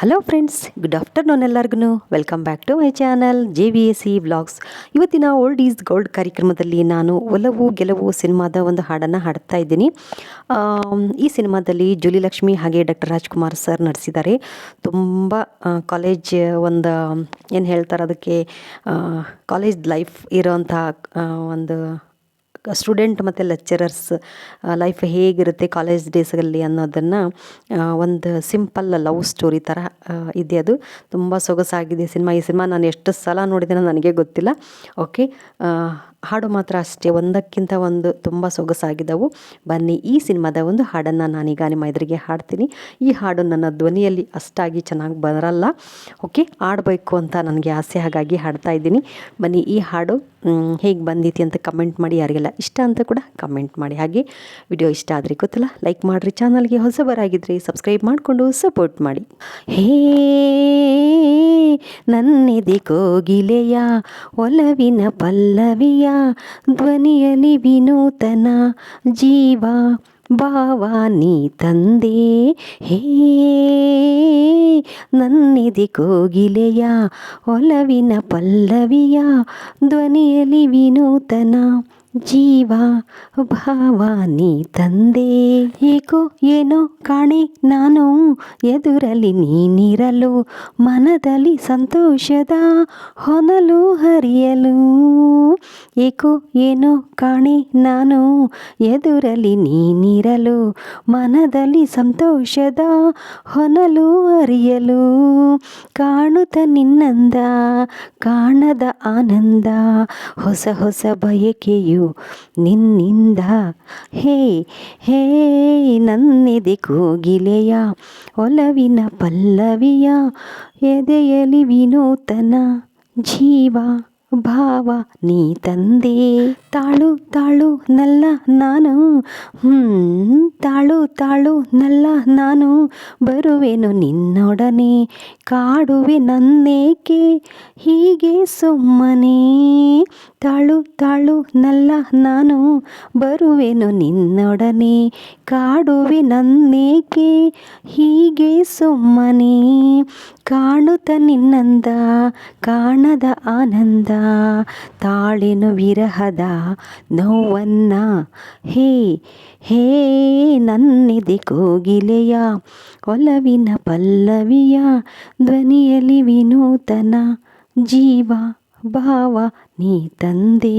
Hello friends good afternoon ಎಲ್ಲರಿಗೂ welcome back to my channel J V A C vlogs ಇವತ್ತಿನ old is gold ಕಾರ್ಯಕ್ರಮದಲ್ಲಿ ನಾನು ಒಲವು ಗೆಲುವು ಸಿನಿಮಾದ ಒಂದು ಹಾಡನ್ನು ಹಾಡ್ತಾ ಇದ್ದೀನಿ. ಈ ಸಿನಿಮಾದಲ್ಲಿ ಜೂಲಿ ಲಕ್ಷ್ಮಿ ಹಾಗೆ ಡಾಕ್ಟರ್ ರಾಜ್ಕುಮಾರ್ ಸರ್ ನಡೆಸಿದ್ದಾರೆ. ತುಂಬ ಕಾಲೇಜ್ ಒಂದು, ಏನು ಹೇಳ್ತಾರೆ ಅದಕ್ಕೆ ಕಾಲೇಜ್ ಲೈಫ್ ಇರೋಂಥ ಒಂದು ಸ್ಟೂಡೆಂಟ್ ಮತ್ತು ಲೆಕ್ಚರರ್ಸ್ ಲೈಫ್ ಹೇಗಿರುತ್ತೆ ಕಾಲೇಜ್ ಡೇಸಲ್ಲಿ ಅನ್ನೋದನ್ನು ಒಂದು ಸಿಂಪಲ್ ಲವ್ ಸ್ಟೋರಿ ಥರ ಇದೆ ಅದು. ತುಂಬ ಸೊಗಸಾಗಿದೆ ಸಿನಿಮಾ. ಈ ಸಿನಿಮಾ ನಾನು ಎಷ್ಟು ಸಲ ನೋಡಿದ್ದೇನೆ ನನಗೆ ಗೊತ್ತಿಲ್ಲ. ಓಕೆ ಹಾಡು ಮಾತ್ರ ಅಷ್ಟೇ, ಒಂದಕ್ಕಿಂತ ಒಂದು ತುಂಬ ಸೊಗಸಾಗಿದ್ದವು. ಬನ್ನಿ, ಈ ಸಿನಿಮಾದ ಒಂದು ಹಾಡನ್ನು ನಾನೀಗ ನಿಮ್ಮ ಎದುರಿಗೆ ಹಾಡ್ತೀನಿ. ಈ ಹಾಡು ನನ್ನ ಧ್ವನಿಯಲ್ಲಿ ಅಷ್ಟಾಗಿ ಚೆನ್ನಾಗಿ ಬರಲ್ಲ. ಓಕೆ, ಹಾಡಬೇಕು ಅಂತ ನನಗೆ ಆಸೆ, ಹಾಗಾಗಿ ಹಾಡ್ತಾ ಇದ್ದೀನಿ. ಬನ್ನಿ, ಈ ಹಾಡು ಹೇಗೆ ಬಂದಿತಿ ಅಂತ ಕಮೆಂಟ್ ಮಾಡಿ, ಯಾರಿಗೆಲ್ಲ ಇಷ್ಟ ಅಂತ ಕೂಡ ಕಮೆಂಟ್ ಮಾಡಿ. ಹಾಗೆ ವಿಡಿಯೋ ಇಷ್ಟ ಆದರೆ ಗೊತ್ತಲ್ಲ, ಲೈಕ್ ಮಾಡಿರಿ, ಚಾನಲ್ಗೆ ಹೊಸಬರಾಗಿದ್ದರೆ ಸಬ್ಸ್ಕ್ರೈಬ್ ಮಾಡಿಕೊಂಡು ಸಪೋರ್ಟ್ ಮಾಡಿ. ಹೇ ನನ್ನೆದೆ ಕೋಗಿಲೆಯ ಒಲವಿನ ಪಲ್ಲವಿಯ ಧ್ವನಿಯಲಿ ವಿನೂತನ ಜೀವ ಭಾವ ನೀ ತಂದೆ. ಹೇ ನನ್ನಿದೆ ಕೋಗಿಲೆಯ ಒಲವಿನ ಪಲ್ಲವಿಯ ಧ್ವನಿಯಲಿ ವಿನೂತನ ಜೀವ ಭಾವ ನೀ ತಂದೆ. ಏಕೋ ಏನೋ ಕಾಣೆ ನಾನು ಎದುರಲ್ಲಿ ನೀನಿರಲು, ಮನದಲ್ಲಿ ಸಂತೋಷದ ಹೊನಲು ಹರಿಯಲು. ಏಕೋ ಏನೋ ಕಾಣೆ ನಾನು ಎದುರಲ್ಲಿ ನೀನಿರಲು, ಮನದಲ್ಲಿ ಸಂತೋಷದ ಹೊನಲು ಹರಿಯಲು. ಕಾಣುತ್ತ ನಿನ್ನಂದ, ಕಾಣದ ಆನಂದ, ಹೊಸ ಹೊಸ ಬಯಕೆಯು ನಿನ್ನಿಂದ. ಹೇ ಹೇ, ನನ್ನೆದೆ ಕೋಗಿಲೆಯ ಒಲವಿನ ಪಲ್ಲವಿಯ ಎದೆಯಲಿ ವಿನೂತನ ಜೀವ ಭಾವ ನೀ ತಂದೆ. ತಾಳು ತಾಳು, ನಲ್ಲ ನಾನು. ತಾಳು ತಾಳು, ನಲ್ಲ ನಾನು. ಬರುವೆನು ನಿನ್ನೊಡನೆ, ಕಾಡುವೆ ನನ್ನೇಕೆ, ಹೀಗೆ ಸುಮ್ಮನೆ. ತಾಳು ತಾಳು, ನಲ್ಲ ನಾನು ಬರುವೆನು ನಿನ್ನೊಡನೆ ಕಾಡುವೆ ನನ್ನೇಕೆ ಹೀಗೆ ಸುಮ್ಮನೆ ಕಾಣುತ್ತ ನಿನ್ನಂದ, ಕಾಣದ ಆನಂದ, ತಾಳೆನು ವಿರಹದ ನೋವನ್ನ. ಹೇ ಹೇ ನನ್ನೆದೆ ಕೋಗಿಲೆಯ, ಒಲವಿನ ಪಲ್ಲವಿಯ, ಧ್ವನಿಯಲಿ ವಿನೂತನ ಜೀವ. ಭಾವ ನೀ ತಂದೆ.